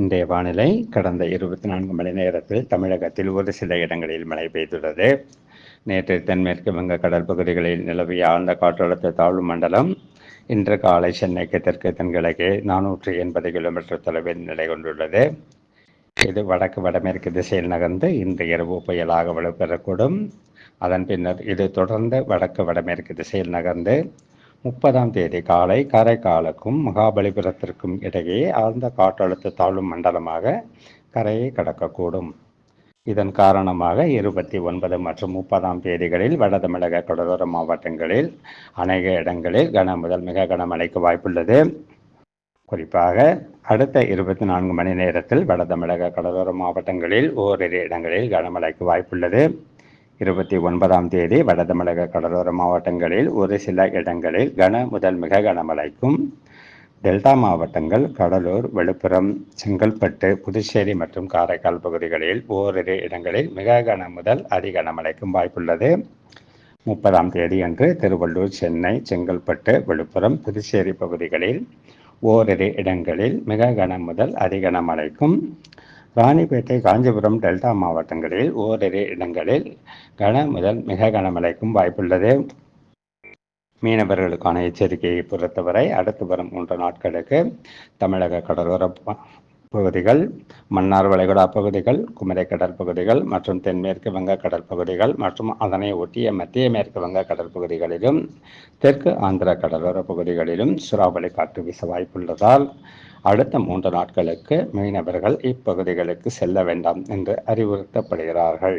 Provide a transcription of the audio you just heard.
இன்றைய வானிலை கடந்த இருபத்தி நான்கு மணி நேரத்தில் தமிழகத்தில் ஒரு சில இடங்களில் மழை பெய்துள்ளது. நேற்று தென்மேற்கு வங்க பகுதிகளில் நிலவிய ஆழ்ந்த காற்றழுத்த தாழ்வு மண்டலம் இன்று காலை சென்னைக்கு தெற்கு தென்கிழக்கே நானூற்றி எண்பது கிலோமீட்டர் தொலைவில் நிலை கொண்டுள்ளது. இது வடக்கு வடமேற்கு திசையில் நகர்ந்து இன்று இரவு புயலாக வலுப்பெறக்கூடும். அதன் பின்னர் இது தொடர்ந்து வடக்கு வடமேற்கு திசையில் நகர்ந்து முப்பதாம் தேதி காலை காரைக்காலுக்கும் மகாபலிபுரத்திற்கும் இடையே ஆழ்ந்த காற்றழுத்த தாழ்வு மண்டலமாக கரையை கடக்கக்கூடும். இதன் காரணமாக இருபத்தி ஒன்பது மற்றும் முப்பதாம் தேதிகளில் வட தமிழக கடலோர மாவட்டங்களில் அநேக இடங்களில் கன முதல் மிக கனமழைக்கு வாய்ப்புள்ளது. குறிப்பாக அடுத்த இருபத்தி நான்கு மணி நேரத்தில் வட தமிழக கடலோர மாவட்டங்களில் ஓரிரு இடங்களில் கனமழைக்கு வாய்ப்புள்ளது. இருபத்தி ஒன்பதாம் தேதி வட தமிழக கடலோர மாவட்டங்களில் ஒரு சில இடங்களில் கன முதல் மிக கனமழைக்கும். டெல்டா மாவட்டங்கள் கடலூர் விழுப்புரம் செங்கல்பட்டு புதுச்சேரி மற்றும் காரைக்கால் பகுதிகளில் ஓரிரு இடங்களில் மிக கன முதல் அதி கனமழைக்கும் வாய்ப்புள்ளது. முப்பதாம் தேதி அன்று திருவள்ளூர் சென்னை செங்கல்பட்டு விழுப்புரம் புதுச்சேரி பகுதிகளில் ஓரிரு இடங்களில் மிக கன முதல் அதி கனமழைக்கும். ராணிப்பேட்டை காஞ்சிபுரம் டெல்டா மாவட்டங்களில் ஓரிரு இடங்களில் கன முதல் மிக கனமழைக்கும் வாய்ப்புள்ளது. மீனவர்களுக்கான எச்சரிக்கையை பொறுத்தவரை அடுத்து வரும் மூன்று நாட்களுக்கு தமிழக கடலோர பகுதிகள் மன்னார் வளைகுடா பகுதிகள் குமரி கடல் பகுதிகள் மற்றும் தென்மேற்கு வங்கக்கடல் பகுதிகள் மற்றும் அதனை ஒட்டிய மத்திய மேற்கு வங்க பகுதிகளிலும் தெற்கு ஆந்திர கடலோர பகுதிகளிலும் சூறாவளி காற்று வீச வாய்ப்புள்ளதால் அடுத்த மூன்று நாட்களுக்கு மீனவர்கள் இப்பகுதிகளுக்கு செல்ல வேண்டாம் என்று அறிவுறுத்தப்படுகிறார்கள்.